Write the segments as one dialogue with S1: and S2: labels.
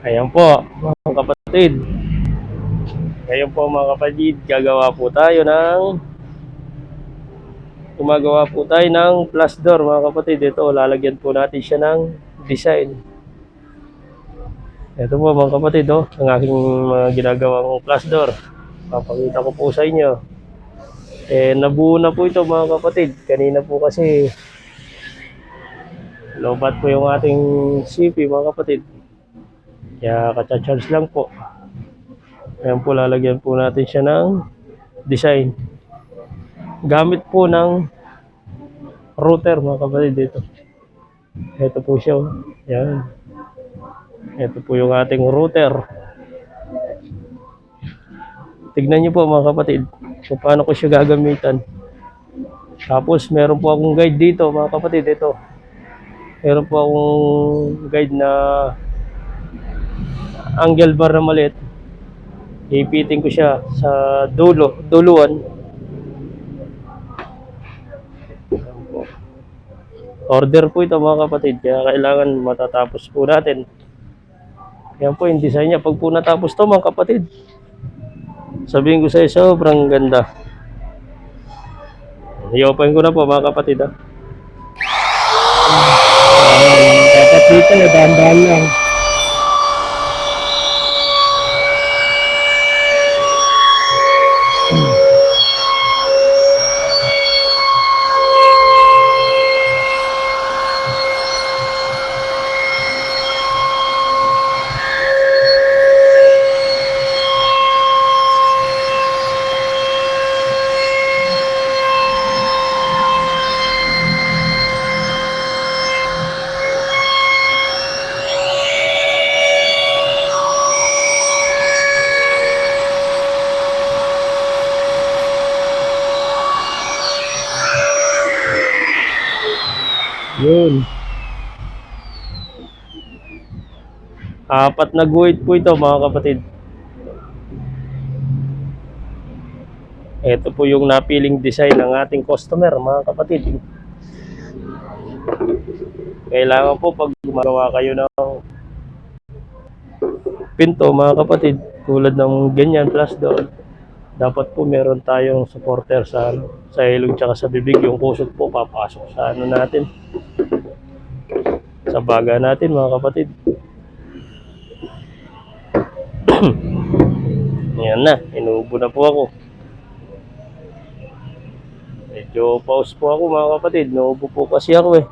S1: Ayan po, mga kapatid. Ngayon po mga kapatid, gagawa po tayo ng gumagawa po tayo ng plus door mga kapatid. Ito, lalagyan po natin siya ng design. Ito po mga kapatid, oh, ang aking mga ginagawang plus door. Papakita ko po sa inyo. Eh, nabuo na po ito mga kapatid. Kanina po kasi lobat po yung ating CP mga kapatid. Kaya kacha-charge lang po. Ayan po, lalagyan po natin siya ng design. Gamit po ng router mga kapatid dito. Ito po siya. oh. Yan. Ito po yung ating router. Tignan niyo po mga kapatid kung paano ko siya gagamitan. Tapos meron po akong guide dito mga kapatid. Ito. Meron po akong guide na angle bar na maliit. Ipiting ko siya sa dulo, duluan. Order po ito mga kapatid, kaya kailangan matatapos po natin. Yan po yung design niya. Pag po natapos to mga kapatid, sabihin ko sa iyo, sobrang ganda. I-open ko na po mga kapatid ha. Dapat dito na dahan-dahan lang. Yun. Apat na guhit po ito mga kapatid. Ito po yung napiling design ng ating customer mga kapatid. Kailangan po pag gumagawa kayo ng pinto mga kapatid, tulad ng ganyan plus door, dapat po meron tayong supporter sa ano, sa ilong tsaka sa bibig yung kusot po papasok sa ano natin sa baga natin mga kapatid yan na inuubo na po ako medyo pause po ako mga kapatid nauubo po kasi ako eh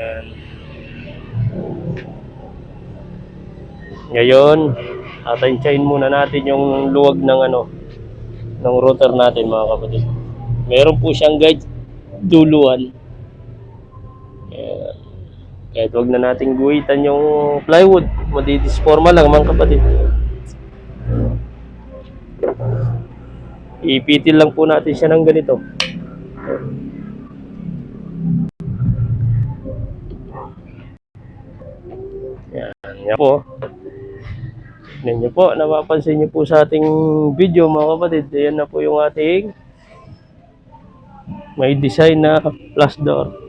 S1: yan ngayon Atansyahin muna natin yung luwag ng ano ng router natin mga kapatid. Meron po siyang guide duluan. Kahit wag na nating guhitan yung plywood, madidisforma lang mga kapatid. Ipitil lang po natin siya ng ganito. Yan, yan po. Tignan nyo po, napapansin nyo po sa ating video mga kapatid. Ayan na po yung ating may design na plus door.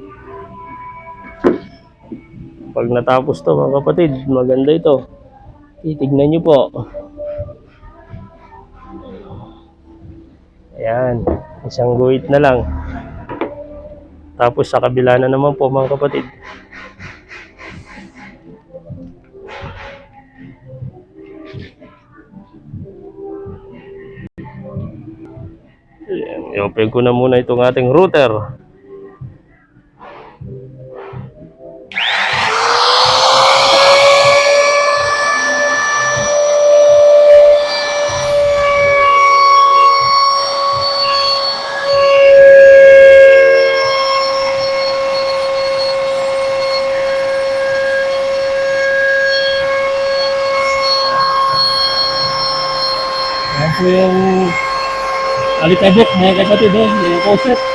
S1: Pag natapos to mga kapatid, maganda ito. Titignan nyo po. Ayan, isang guhit na lang. Tapos sa kabila na naman po mga kapatid. Ayan, i-open ko na muna itong ating router. Po yung alitabok mga kapatid, oh, yung concept.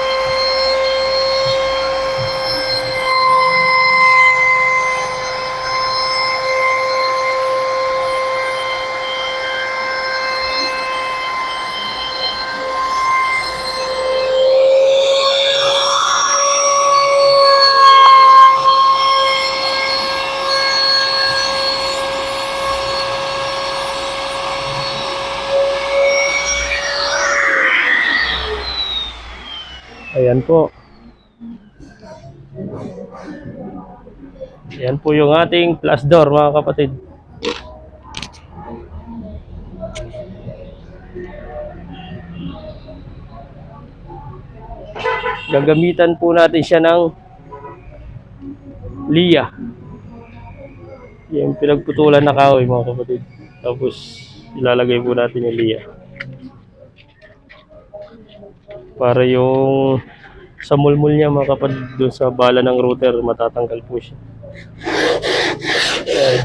S1: Ayan po. Ayan po yung ating plus door mga kapatid. Gagamitan po natin siya ng Lia. Yung pinagputulan na kahoy mga kapatid. Tapos ilalagay po natin yung Lia. Para yung sa mulmul niya mga kapatid doon sa bala ng router matatanggal po siya. Ayan.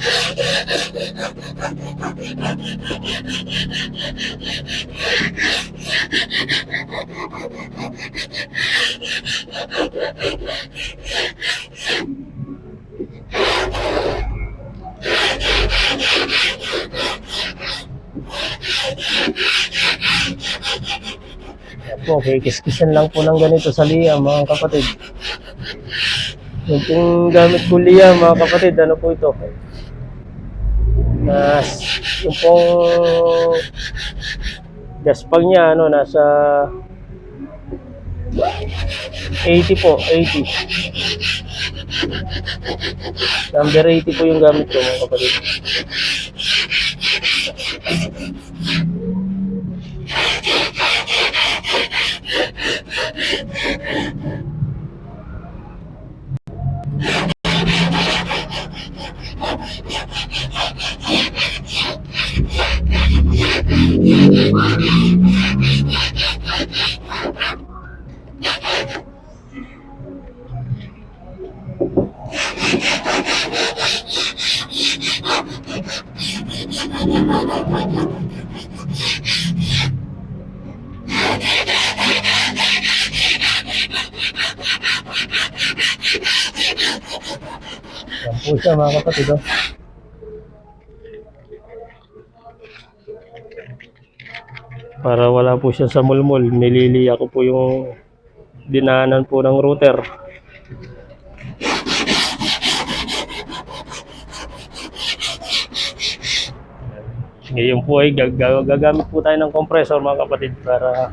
S1: Po, kikiskisan lang po ng ganito sa liya mga kapatid. Yung gamit ko liya mga kapatid, ano po ito? Nas, yung pong gaspang niya, ano, nasa 80 po, 80. Number 80 po yung gamit ko mga kapatid. Yan po siya mga kapatid. Oh. Para wala po siya sa mulmul, nililiya ko po yung dinaanan po ng router. Ngayon po ay gag- gagamit po tayo ng compressor mga kapatid para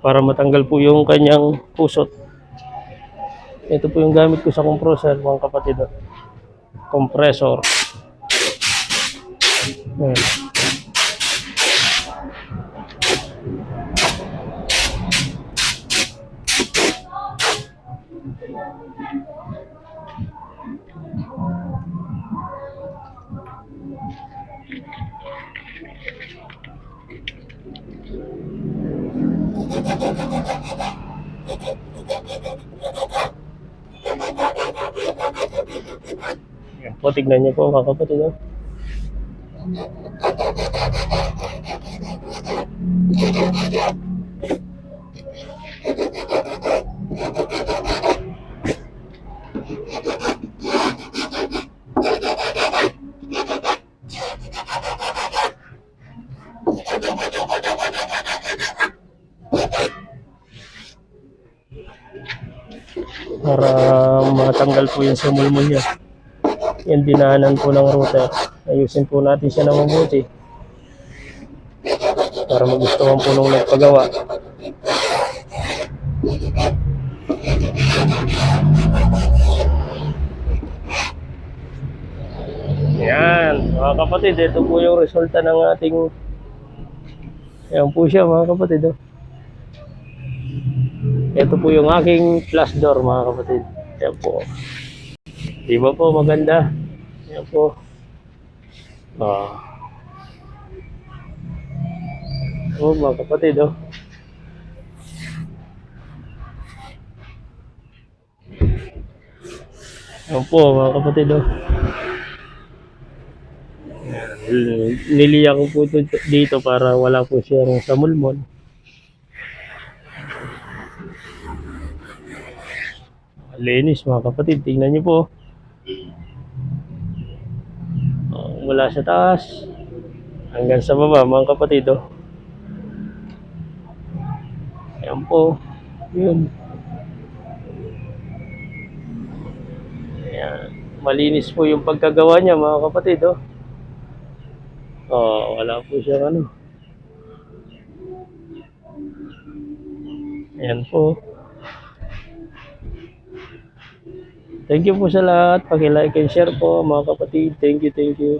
S1: para matanggal po yung kanyang pusot. Ito po yung gamit ko sa compressor mga kapatid. Compressor. Ayan. Ayan po, tignan niyo po mga kapatid. oh. Para matanggal po yung sumulmul niya. Yan dinaanan po ng router. Ayusin po natin siya ng mabuti. Para magustuhan po nung nagpagawa. Yan, mga kapatid, ito po yung resulta ng ating Yan po siya mga kapatid. Oh. Ito po yung aking flash door mga kapatid. Yan po. Di ba po maganda? Yan po. Ah. Oh, mga kapatid, oh. Yan po, mga kapatid, oh. Niliya ko po ito dito para wala po siyang samulmol. Linis mga kapatid, tingnan niyo po. Oh, mula sa taas hanggang sa baba mga kapatid. Oh. Ayan po. Yun. Ayan. Malinis po yung pagkagawa niya mga kapatid. Oh. Oh, wala po siyang ano. Ayan po. Thank you po sa lahat. Paki-like and share po mga kapatid. Thank you, thank you.